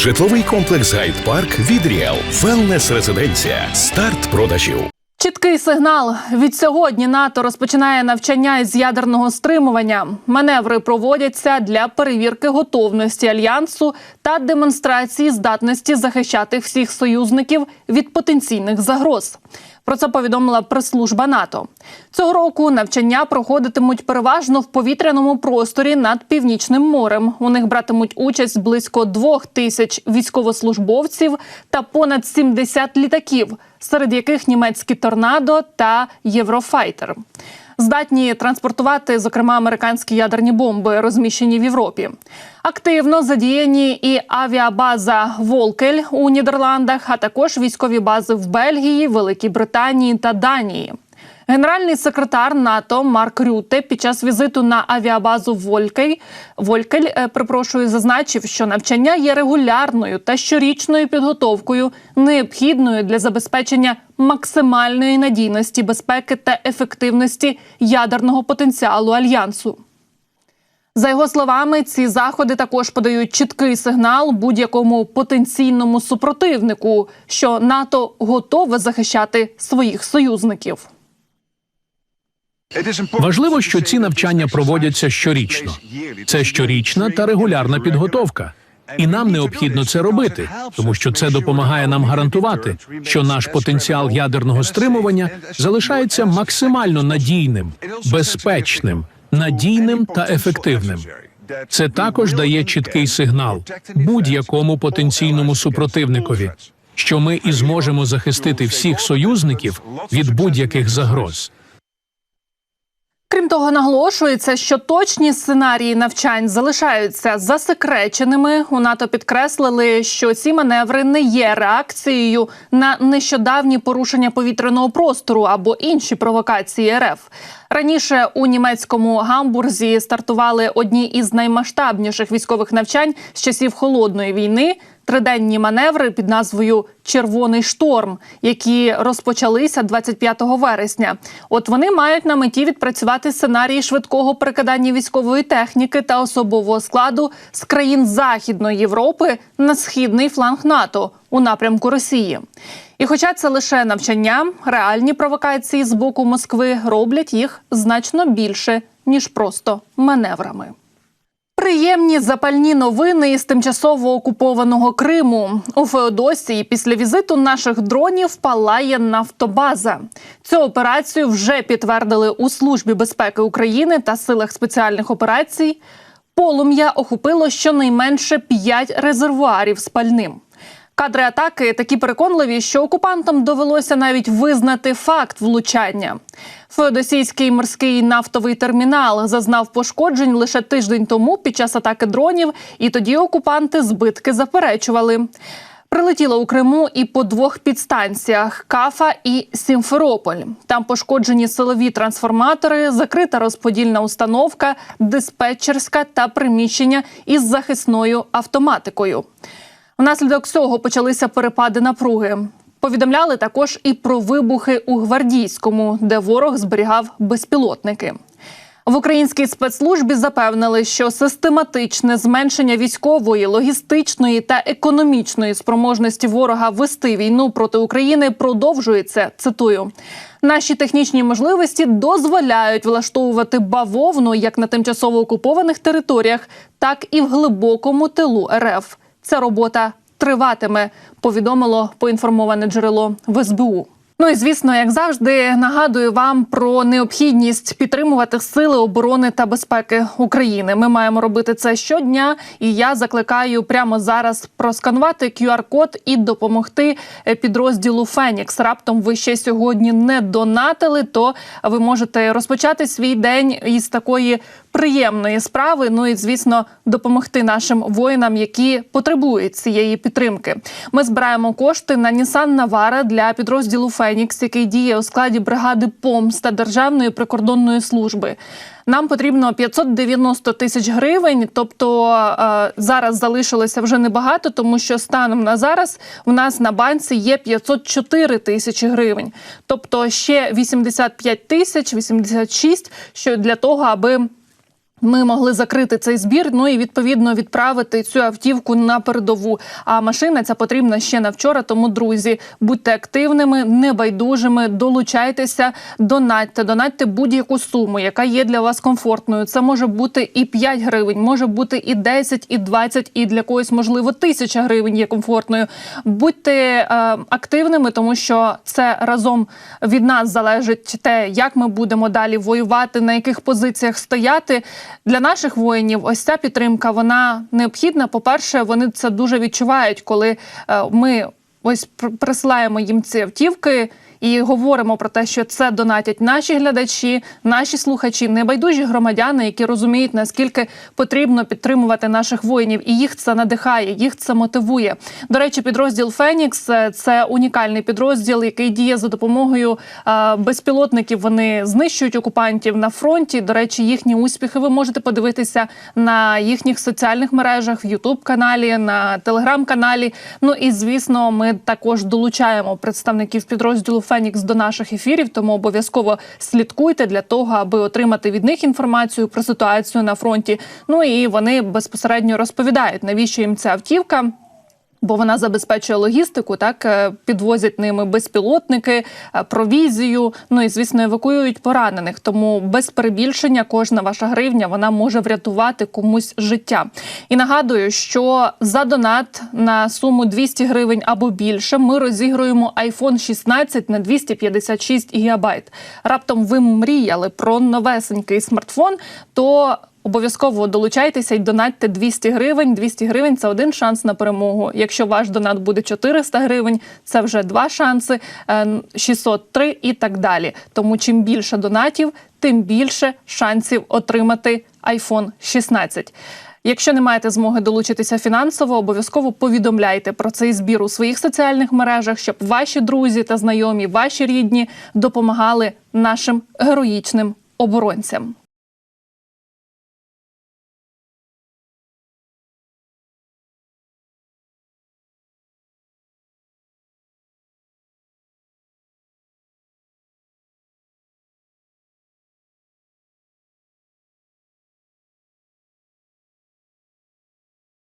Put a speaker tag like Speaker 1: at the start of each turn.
Speaker 1: Житловий комплекс Гайд Парк від Ріел. Велнес резиденція. Старт продажів.
Speaker 2: Чіткий сигнал від сьогодні НАТО розпочинає навчання із ядерного стримування. Маневри проводяться для перевірки готовності альянсу та демонстрації здатності захищати всіх союзників від потенційних загроз. Про це повідомила прес-служба НАТО. Цього року навчання проходитимуть переважно в повітряному просторі над північним морем. У них братимуть участь близько двох тисяч військовослужбовців та понад 70 літаків, серед яких німецькі торнадо та Єврофайтер. Здатні транспортувати, зокрема, американські ядерні бомби, розміщені в Європі. Активно задіяні і авіабаза Волкель у Нідерландах, а також військові бази в Бельгії, Великій Британії та Данії. Генеральний секретар НАТО Марк Рюте під час візиту на авіабазу Волькель, Волькель е, припрошую, зазначив, що навчання є регулярною та щорічною підготовкою, необхідною для забезпечення максимальної надійності безпеки та ефективності ядерного потенціалу альянсу. За його словами, ці заходи також подають чіткий сигнал будь-якому потенційному супротивнику, що НАТО готове захищати своїх союзників.
Speaker 3: Важливо, що ці навчання проводяться щорічно. Це щорічна та регулярна підготовка. І нам необхідно це робити, тому що це допомагає нам гарантувати, що наш потенціал ядерного стримування залишається максимально надійним, безпечним, надійним та ефективним. Це також дає чіткий сигнал будь-якому потенційному супротивникові, що ми і зможемо захистити всіх союзників від будь-яких загроз.
Speaker 2: Крім того, наголошується, що точні сценарії навчань залишаються засекреченими. У НАТО підкреслили, що ці маневри не є реакцією на нещодавні порушення повітряного простору або інші провокації РФ. Раніше у німецькому гамбурзі стартували одні із наймасштабніших військових навчань з часів холодної війни. Триденні маневри під назвою Червоний шторм, які розпочалися 25 вересня. От вони мають на меті відпрацювати сценарії швидкого перекидання військової техніки та особового складу з країн Західної Європи на східний фланг НАТО у напрямку Росії. І, хоча це лише навчання, реальні провокації з боку Москви роблять їх значно більше ніж просто маневрами. Приємні запальні новини із тимчасово окупованого Криму у Феодосії. Після візиту наших дронів палає нафтобаза. Цю операцію вже підтвердили у службі безпеки України та силах спеціальних операцій. Полум'я охопило щонайменше п'ять резервуарів з пальним. Кадри атаки такі переконливі, що окупантам довелося навіть визнати факт влучання. Феодосійський морський нафтовий термінал зазнав пошкоджень лише тиждень тому під час атаки дронів, і тоді окупанти збитки заперечували. Прилетіло у Криму і по двох підстанціях Кафа і Сімферополь. Там пошкоджені силові трансформатори, закрита розподільна установка, диспетчерська та приміщення із захисною автоматикою. Внаслідок цього почалися перепади напруги. Повідомляли також і про вибухи у гвардійському, де ворог зберігав безпілотники. В українській спецслужбі запевнили, що систематичне зменшення військової, логістичної та економічної спроможності ворога вести війну проти України продовжується. Цитую. Наші технічні можливості дозволяють влаштовувати бавовну як на тимчасово окупованих територіях, так і в глибокому тилу РФ. Ця робота триватиме. Повідомило поінформоване джерело в СБУ. Ну і звісно, як завжди, нагадую вам про необхідність підтримувати сили оборони та безпеки України. Ми маємо робити це щодня, і я закликаю прямо зараз просканувати QR-код і допомогти е, підрозділу Фенікс. Раптом ви ще сьогодні не донатили, то ви можете розпочати свій день із такої приємної справи. Ну і звісно, допомогти нашим воїнам, які потребують цієї підтримки. Ми збираємо кошти на Нісан Навара для підрозділу Фенікс, який діє у складі бригади Помста Державної прикордонної служби. Нам потрібно 590 тисяч гривень. Тобто е, зараз залишилося вже небагато, тому що станом на зараз в нас на банці є 504 тисячі гривень. Тобто ще 85 тисяч, 86, що для того, аби Ми могли закрити цей збір, ну і відповідно відправити цю автівку на передову. А машина ця потрібна ще на вчора. Тому, друзі, будьте активними, небайдужими, долучайтеся, донатьте, донатьте будь-яку суму, яка є для вас комфортною. Це може бути і 5 гривень, може бути і 10, і 20, і для когось, можливо, тисяча гривень є комфортною. Будьте е, активними, тому що це разом від нас залежить те, як ми будемо далі воювати, на яких позиціях стояти. Для наших воїнів ось ця підтримка вона необхідна. По-перше, вони це дуже відчувають, коли е, ми ось присилаємо їм ці автівки. І говоримо про те, що це донатять наші глядачі, наші слухачі, небайдужі громадяни, які розуміють, наскільки потрібно підтримувати наших воїнів, і їх це надихає, їх це мотивує. До речі, підрозділ Фенікс це унікальний підрозділ, який діє за допомогою безпілотників. Вони знищують окупантів на фронті. До речі, їхні успіхи ви можете подивитися на їхніх соціальних мережах, в Ютуб каналі, на телеграм-каналі. Ну і звісно, ми також долучаємо представників підрозділу Фенікс до наших ефірів. Тому обов'язково слідкуйте для того, аби отримати від них інформацію про ситуацію на фронті. Ну і вони безпосередньо розповідають, навіщо їм ця автівка. Бо вона забезпечує логістику, так е, підвозять ними безпілотники, е, провізію. Ну і звісно, евакуюють поранених. Тому без перебільшення кожна ваша гривня вона може врятувати комусь життя. І нагадую, що за донат на суму 200 гривень або більше ми розігруємо iPhone 16 на 256 гігабайт. Раптом ви мріяли про новесенький смартфон, то Обов'язково долучайтеся і донатьте 200 гривень. 200 гривень це один шанс на перемогу. Якщо ваш донат буде 400 гривень, це вже два шанси, е, 603 і так далі. Тому чим більше донатів, тим більше шансів отримати iPhone 16. Якщо не маєте змоги долучитися фінансово, обов'язково повідомляйте про цей збір у своїх соціальних мережах, щоб ваші друзі та знайомі, ваші рідні допомагали нашим героїчним оборонцям.